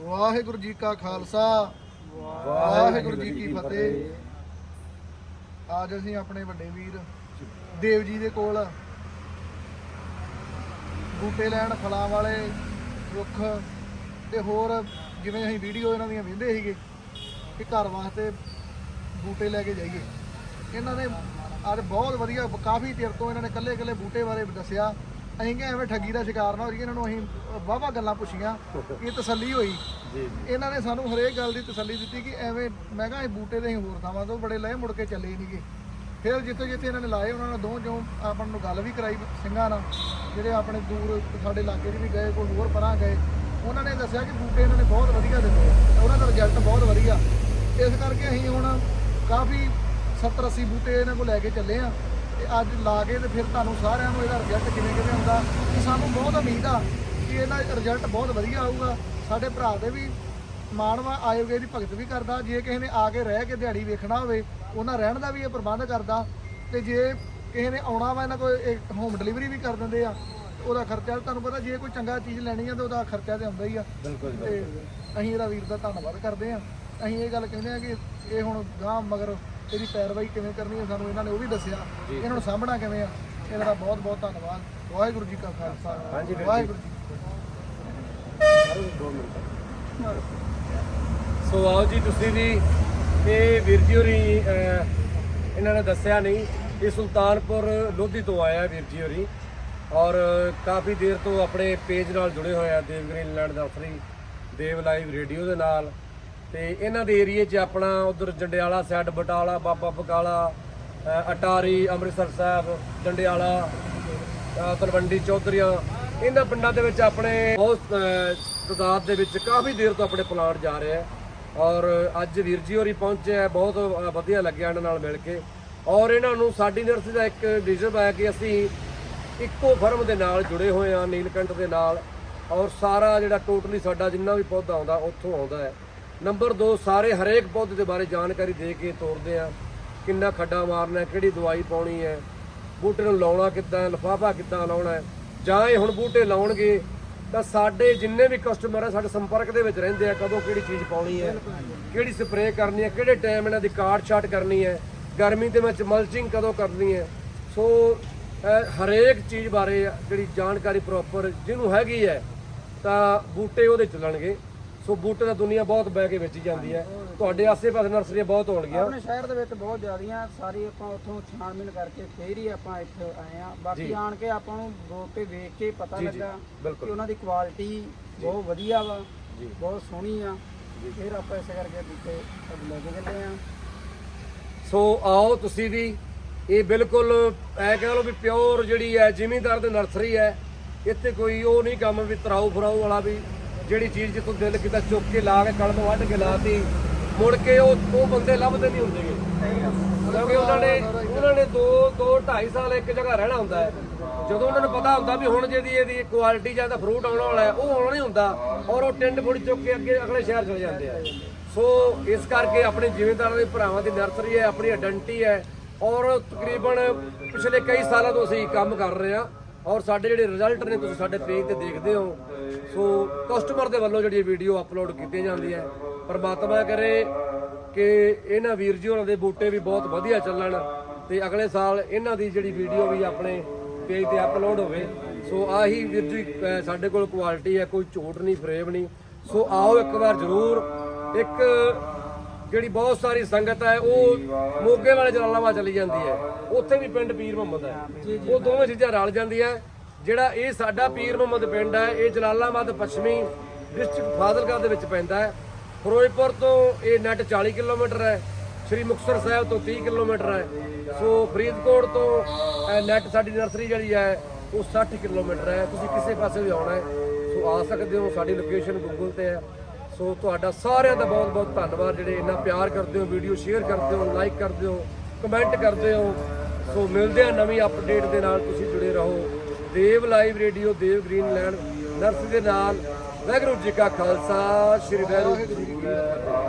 ਵਾਹਿਗੁਰੂ ਜੀ ਕਾ ਖਾਲਸਾ, ਵਾਹਿਗੁਰੂ ਜੀ ਕੀ ਫਤਿਹ। ਅੱਜ ਅਸੀਂ ਆਪਣੇ ਵੱਡੇ ਵੀਰ ਦੇਵ ਜੀ ਦੇ ਕੋਲ ਬੂਟੇ ਲੈਣ ਫਲਾਂ ਵਾਲੇ ਰੁੱਖ ਤੇ ਹੋਰ ਜਿਵੇਂ ਅਸੀਂ ਵੀਡੀਓ ਇਹਨਾਂ ਦੀਆਂ ਵੇਖਦੇ ਸੀਗੇ ਕਿ ਘਰ ਵਾਸਤੇ ਬੂਟੇ ਲੈ ਕੇ ਜਾਈਏ। ਇਹਨਾਂ ਨੇ ਅੱਜ ਬਹੁਤ ਵਧੀਆ, ਕਾਫੀ ਚਿਰ ਤੋਂ ਇਹਨਾਂ ਨੇ ਕੱਲੇ ਕੱਲੇ ਬੂਟੇ ਬਾਰੇ ਦੱਸਿਆ। ਅਸੀਂ ਕਿ ਐਵੇਂ ਠੱਗੀ ਦਾ ਸ਼ਿਕਾਰ ਨਾ ਹੋਈਏ ਇਹਨਾਂ ਨੂੰ ਅਸੀਂ ਵਾਹਵਾ ਗੱਲਾਂ ਪੁੱਛੀਆਂ ਇਹ ਤਸੱਲੀ ਹੋਈ। ਜੀ ਇਹਨਾਂ ਨੇ ਸਾਨੂੰ ਹਰੇਕ ਗੱਲ ਦੀ ਤਸੱਲੀ ਦਿੱਤੀ ਕਿ ਐਵੇਂ ਮੈਂ ਕਿਹਾ ਇਹ ਬੂਟੇ ਦੇ ਅਸੀਂ ਹੋਰ ਥਾਵਾਂ ਤੋਂ ਬੜੇ ਲਏ ਮੁੜ ਕੇ ਚੱਲੇ ਹੀ ਨਹੀਂਗੇ ਫਿਰ ਜਿੱਥੇ ਜਿੱਥੇ ਇਹਨਾਂ ਨੇ ਲਾਏ ਉਹਨਾਂ ਨੇ ਦੋ ਜੋ ਆਪਾਂ ਨੂੰ ਗੱਲ ਵੀ ਕਰਾਈ ਸਿੰਘਾਂ ਨਾਲ ਜਿਹੜੇ ਆਪਣੇ ਦੂਰ ਸਾਡੇ ਇਲਾਕੇ 'ਚ ਵੀ ਗਏ ਕੋਈ ਹੋਰ ਪਰਾਂ ਗਏ ਉਹਨਾਂ ਨੇ ਦੱਸਿਆ ਕਿ ਬੂਟੇ ਇਹਨਾਂ ਨੇ ਬਹੁਤ ਵਧੀਆ ਦਿੱਤੇ ਉਹਨਾਂ ਦਾ ਰਿਜ਼ਲਟ ਬਹੁਤ ਵਧੀਆ। ਇਸ ਕਰਕੇ ਅਸੀਂ ਹੁਣ ਕਾਫੀ 70 80 ਬੂਟੇ ਇਹਨਾਂ ਕੋਲ ਲੈ ਕੇ ਚੱਲੇ ਆ। ਤੇ ਅੱਜ ਲਾ ਕੇ ਤੇ ਫਿਰ ਤੁਹਾਨੂੰ ਸਾਰਿਆਂ ਨੂੰ ਇਹਦਾ ਰਿਜ਼ਲਟ ਕਿਵੇਂ ਕਿਵੇਂ ਆਉਂਦਾ ਤੇ ਸਾਨੂੰ ਬਹੁਤ ਉਮੀਦ ਆ ਕਿ ਇਹਦਾ ਰਿਜ਼ਲਟ ਬਹੁਤ ਵਧੀਆ ਆਊਗਾ। ਸਾਡੇ ਭਰਾ ਦੇ ਵੀ ਮਾਨਵਾ ਆਯੋਗੇ ਦੀ ਭਗਤ ਵੀ ਕਰਦਾ। ਜੇ ਕਿਸੇ ਨੇ ਆ ਕੇ ਰਹਿ ਕੇ ਦਿਹਾੜੀ ਵੇਖਣਾ ਹੋਵੇ ਉਹਨਾਂ ਰਹਿਣ ਦਾ ਵੀ ਇਹ ਪ੍ਰਬੰਧ ਕਰਦਾ। ਤੇ ਜੇ ਕਿਸੇ ਨੇ ਆਉਣਾ ਵਾ ਇਹਨਾਂ ਕੋਲ ਹੋਮ ਡਿਲੀਵਰੀ ਵੀ ਕਰ ਦਿੰਦੇ ਆ ਉਹਦਾ ਖਰਚਾ ਤੁਹਾਨੂੰ ਪਤਾ ਜੇ ਕੋਈ ਚੰਗਾ ਚੀਜ਼ ਲੈਣੀ ਆ ਤਾਂ ਉਹਦਾ ਖਰਚਾ ਤੇ ਆਉਂਦਾ ਹੀ ਆ। ਬਿਲਕੁਲ ਅਸੀਂ ਇਹਦਾ ਵੀਰ ਦਾ ਧੰਨਵਾਦ ਕਰਦੇ ਆ। ਅਸੀਂ ਇਹ ਗੱਲ ਕਹਿੰਦੇ ਆ ਕਿ ਇਹ ਹੁਣ ਗਾਂ ਮਗਰ ਇਹਦੀ ਪੈਰਵਾਈ ਕਿਵੇਂ ਕਰਨੀ ਹੈ ਸਾਨੂੰ ਇਹਨਾਂ ਨੇ ਉਹ ਵੀ ਦੱਸਿਆ। ਇਹਨਾਂ ਨੂੰ ਸਾਂਭਣਾ ਕਿਵੇਂ ਆ ਇਹਨਾਂ ਦਾ ਬਹੁਤ ਬਹੁਤ ਧੰਨਵਾਦ। ਵਾਹਿਗੁਰੂ ਜੀ ਕਾ ਖਾਲਸਾ। ਵਾਹਿਗੁਰੂ ਜੀ। ਸੋ ਆਓ ਜੀ ਤੁਸੀਂ ਵੀ ਇਹ ਵੀਰ ਜੀ ਹੋਰੀ ਇਹਨਾਂ ਨੇ ਦੱਸਿਆ ਨਹੀਂ ਇਹ ਸੁਲਤਾਨਪੁਰ ਲੋਧੀ ਤੋਂ ਆਇਆ ਵੀਰ ਜੀ ਹੋਰੀ ਔਰ ਕਾਫੀ ਦੇਰ ਤੋਂ ਆਪਣੇ ਪੇਜ ਨਾਲ ਜੁੜੇ ਹੋਏ ਆ ਦੇਵ ਗ੍ਰੀਨਲੈਂਡ ਦਾ ਫਰੀ ਦੇਵ ਲਾਈਵ ਰੇਡੀਓ ਦੇ ਨਾਲ। ਤੇ ਇਹਨਾਂ ਦੇ ਏਰੀਏ 'ਚ ਆਪਣਾ ਉਧਰ ਜੰਡਿਆਲਾ ਸਾਈਡ ਬਟਾਲਾ ਬਾਬਾ ਬਕਾਲਾ ਅਟਾਰੀ ਅੰਮ੍ਰਿਤਸਰ ਸਾਹਿਬ ਜੰਡਿਆਲਾ ਤਲਵੰਡੀ ਚੌਧਰੀਆਂ ਇਹਨਾਂ ਪਿੰਡਾਂ ਦੇ ਵਿੱਚ ਆਪਣੇ ਬਹੁਤ ਅਹ, ਤਾਦਾਦ ਦੇ ਵਿੱਚ ਕਾਫੀ ਦੇਰ ਤੋਂ ਆਪਣੇ ਪਲਾਂਟ ਜਾ ਰਹੇ ਆ। ਔਰ ਅੱਜ ਵੀਰ ਜੀ ਹੋਰੀ ਪਹੁੰਚੇ ਆ ਬਹੁਤ ਵਧੀਆ ਲੱਗਿਆ ਇਹਨਾਂ ਨਾਲ ਮਿਲ ਕੇ। ਔਰ ਇਹਨਾਂ ਨੂੰ ਸਾਡੀ ਨਰਸਰੀ ਦਾ ਇੱਕ ਵਿਜ਼ਨ ਆਇਆ ਕਿ ਅਸੀਂ ਇੱਕੋ ਫਰਮ ਦੇ ਨਾਲ ਜੁੜੇ ਹੋਏ ਆ ਨੀਲਕੰਠ ਦੇ ਨਾਲ। ਔਰ ਸਾਰਾ ਜਿਹੜਾ ਟੋਟਲੀ ਸਾਡਾ ਜਿੰਨਾ ਵੀ ਪੌਦਾ ਆਉਂਦਾ ਉੱਥੋਂ ਆਉਂਦਾ ਹੈ। ਨੰਬਰ 2 ਸਾਰੇ ਹਰੇਕ ਪੌਦੇ ਦੇ ਬਾਰੇ ਜਾਣਕਾਰੀ ਦੇ ਕੇ ਤੋਰਦੇ ਆ। ਕਿੰਨਾ ਖੱਡਾ ਮਾਰਨਾ ਕਿਹੜੀ ਦਵਾਈ ਪਾਉਣੀ ਹੈ, ਬੂਟੇ ਨੂੰ ਲਾਉਣਾ ਕਿੱਦਾਂ, ਲਫਾਫਾ ਕਿੱਦਾਂ ਲਾਉਣਾ ਹੈ। ਜਾਂ ਇਹ ਹੁਣ ਬੂਟੇ ਲਾਉਣਗੇ, ਤਾਂ ਸਾਡੇ ਜਿੰਨੇ ਵੀ ਕਸਟਮਰ ਆ, ਸਾਡੇ ਸੰਪਰਕ ਦੇ ਵਿੱਚ ਰਹਿੰਦੇ ਆ, ਕਦੋਂ ਕਿਹੜੀ ਚੀਜ਼ ਪਾਉਣੀ ਹੈ, ਕਿਹੜੀ ਸਪਰੇਅ ਕਰਨੀ ਹੈ, ਕਿਹੜੇ ਟਾਈਮ ਇਹਨਾਂ ਦੀ ਕਾਟ ਛਾਟ ਕਰਨੀ ਹੈ, ਗਰਮੀ ਦੇ ਵਿੱਚ ਮਲਚਿੰਗ ਕਦੋਂ ਕਰਨੀ ਹੈ। ਸੋ ਹਰੇਕ ਚੀਜ਼ ਬਾਰੇ ਜਿਹੜੀ ਜਾਣਕਾਰੀ ਪ੍ਰੋਪਰ ਜਿਹਨੂੰ ਹੈਗੀ ਹੈ, ਤਾਂ ਬੂਟੇ ਉਹਦੇ ਚੱਲਣਗੇ ਸੋ ਬੂਟੇ ਦਾ ਦੁਨੀਆ ਬਹੁਤ ਬਹਿ ਕੇ ਵੇਚੀ ਜਾਂਦੀ ਹੈ। ਤੁਹਾਡੇ ਆਸੇ-ਪਾਸੇ ਨਰਸਰੀਆਂ ਬਹੁਤ ਹੋਣਗੀਆਂ। ਆਪਣੇ ਸ਼ਹਿਰ ਦੇ ਵਿੱਚ ਬਹੁਤ ਜ਼ਿਆਦੀਆਂ ਸਾਰੀ ਆਪਾਂ ਉੱਥੋਂ ਛਾਣਬੀਨ ਕਰਕੇ ਫੇਰ ਹੀ ਆਪਾਂ ਇੱਥੇ ਆਏ ਆ ਬਾਕੀ ਆਣ ਕੇ ਆਪਾਂ ਨੂੰ ਬੂਟੇ ਵੇਖ ਕੇ ਪਤਾ ਲੱਗਾ। ਕਿ ਉਹਨਾਂ ਦੀ ਕੁਆਲਿਟੀ ਬਹੁਤ ਵਧੀਆ ਵਾ। ਬਹੁਤ ਸੋਹਣੀ ਆ। ਫਿਰ ਆਪਾਂ ਇਸੇ ਕਰਕੇ ਬੂਟੇ ਲੈ ਕੇ ਚੱਲੇ ਆ ਸੋ ਆਓ ਤੁਸੀਂ ਵੀ ਇਹ ਬਿਲਕੁਲ ਐ ਕਹਿ ਲਓ ਵੀ ਪਿਓਰ ਜਿਹੜੀ ਹੈ ਜ਼ਿਮੀਂਦਾਰ ਦੀ ਨਰਸਰੀ ਹੈ ਇੱਥੇ ਕੋਈ ਉਹ ਨਹੀਂ ਕੰਮ ਵੀ ਤਰਾਉ ਫਰਾਉ ਵਾਲਾ ਵੀ ਜਿਹੜੀ ਚੀਜ਼ ਜਿੱਥੋਂ ਦਿਲ ਕੀਤਾ ਚੁੱਕ ਕੇ ਲਾ ਕੇ ਕਲਮ ਵੱਢ ਕੇ ਲਾਤੀ, ਮੁੜ ਕੇ ਉਹ ਉਹ ਬੰਦੇ ਲੱਭਦੇ ਨਹੀਂ ਹੁੰਦੇਗੇ ਕਿਉਂਕਿ ਉਹਨਾਂ ਨੇ ਉਹਨਾਂ ਨੇ 2 2 2.5 ਸਾਲ ਇੱਕ ਜਗ੍ਹਾ ਰਹਿਣਾ ਹੁੰਦਾ ਹੈ। ਜਦੋਂ ਉਹਨਾਂ ਨੂੰ ਪਤਾ ਹੁੰਦਾ ਵੀ ਹੁਣ ਜਿਹਦੀ ਇਹਦੀ ਕੁਆਲਿਟੀ ਜਾਂ ਤਾਂ ਫਰੂਟ ਆਉਣ ਵਾਲਾ ਹੈ, ਉਹ ਆਉਣਾ ਨਹੀਂ ਹੁੰਦਾ ਔਰ ਉਹ ਟਿੰਡ ਫੁੱਟ ਚੁੱਕ ਕੇ ਅੱਗੇ ਅਗਲੇ ਸ਼ਹਿਰ ਚਲੇ ਜਾਂਦੇ ਆ। ਸੋ ਇਸ ਕਰਕੇ ਆਪਣੇ ਜ਼ਿਮੀਂਦਾਰਾਂ ਦੇ ਭਰਾਵਾਂ ਦੀ ਨਰਸਰੀ ਹੈ, ਆਪਣੀ ਆਇਡੈਂਟੀ ਹੈ ਔਰ ਤਕਰੀਬਨ ਪਿਛਲੇ ਕਈ ਸਾਲਾਂ ਤੋਂ ਅਸੀਂ ਕੰਮ ਕਰ ਰਹੇ ਹਾਂ। ਔਰ ਸਾਡੇ ਜਿਹੜੇ ਰਿਜ਼ਲਟ ਨੇ, ਤੁਸੀਂ ਸਾਡੇ ਪੇਜ ਤੇ ਦੇਖਦੇ ਹੋ। ਸੋ ਕਸਟਮਰ ਦੇ ਵੱਲੋਂ ਜਿਹੜੀ ਵੀਡੀਓ ਅਪਲੋਡ ਕੀਤੀ ਜਾਂਦੀ ਹੈ, ਪਰਮਾਤਮਾ ਕਰੇ ਕਿ ਇਹਨਾਂ ਵੀਰ ਜੀ ਹੋਰਾਂ ਦੇ ਬੂਟੇ ਵੀ ਬਹੁਤ ਵਧੀਆ ਚੱਲਣ ਤੇ ਅਗਲੇ ਸਾਲ ਇਹਨਾਂ ਦੀ ਜਿਹੜੀ ਵੀਡੀਓ ਵੀ ਆਪਣੇ ਪੇਜ ਤੇ ਅਪਲੋਡ ਹੋਵੇ। ਸੋ ਆਹੀ ਵੀਰ ਜੀ ਸਾਡੇ ਕੋਲ ਕੁਆਲਿਟੀ ਹੈ, ਕੋਈ ਝੂਠ ਨਹੀਂ ਫਰੇਮ ਨਹੀਂ। ਸੋ ਆਓ ਇੱਕ ਵਾਰ ਜ਼ਰੂਰ, ਇੱਕ ਜਿਹੜੀ ਬਹੁਤ ਸਾਰੀ ਸੰਗਤ ਹੈ ਉਹ ਮੋਗੇ ਵਾਲੇ ਜਲਾਲਾਬਾਦ ਚਲੀ ਜਾਂਦੀ ਹੈ। ਉੱਥੇ ਵੀ ਪਿੰਡ ਪੀਰ ਮੁਹੰਮਦ ਹੈ। ਉਹ ਦੋਵੇਂ ਚੀਜ਼ਾਂ ਰਲ ਜਾਂਦੀਆਂ। ਜਿਹੜਾ ਇਹ ਸਾਡਾ ਪੀਰ ਮੁਹੰਮਦ ਪਿੰਡ ਹੈ ਇਹ ਜਲਾਲਾਬਾਦ ਪੱਛਮੀ ਡਿਸਟ੍ਰਿਕਟ ਫਾਜ਼ਿਲਕਾ ਦੇ ਵਿੱਚ ਪੈਂਦਾ ਹੈ। ਫਿਰੋਜ਼ਪੁਰ ਤੋਂ ਇਹ ਨੈਟ 40 ਕਿਲੋਮੀਟਰ ਹੈ ਸ੍ਰੀ ਮੁਕਤਸਰ ਸਾਹਿਬ ਤੋਂ 30 ਕਿਲੋਮੀਟਰ ਹੈ। ਸੋ ਫਰੀਦਕੋਟ ਤੋਂ ਨੈਟ ਸਾਡੀ ਨਰਸਰੀ ਜਿਹੜੀ ਹੈ ਉਹ 60 ਕਿਲੋਮੀਟਰ ਹੈ। ਤੁਸੀਂ ਕਿਸੇ ਪਾਸੇ ਵੀ ਆਉਣਾ ਹੈ ਸੋ ਆ ਸਕਦੇ ਹੋ। ਸਾਡੀ ਲੋਕੇਸ਼ਨ ਗੂਗਲ ਤੇ ਹੈ। ਸੋ ਤੁਹਾਡਾ ਸਾਰਿਆਂ ਦਾ ਬਹੁਤ ਬਹੁਤ ਧੰਨਵਾਦ ਜਿਹੜੇ ਇੰਨਾ ਪਿਆਰ ਕਰਦੇ ਹੋ ਵੀਡੀਓ ਸ਼ੇਅਰ ਕਰਦੇ ਹੋ ਲਾਈਕ ਕਰਦੇ ਹੋ ਕਮੈਂਟ ਕਰਦੇ ਹੋ। ਸੋ ਮਿਲਦੇ ਆ ਨਵੀਂ ਅਪਡੇਟ ਦੇ ਨਾਲ ਤੁਸੀਂ ਜੁੜੇ ਰਹੋ। Dev live radio Dev Greenland nurse ਦੇ ਨਾਲ। ਵਾਹਿਗੁਰੂ ਜੀ ਕਾ ਖਾਲਸਾ, ਸ੍ਰੀ ਵਾਹਿਗੁਰੂ ਜੀ ਕੀ ਫਤਿਹ।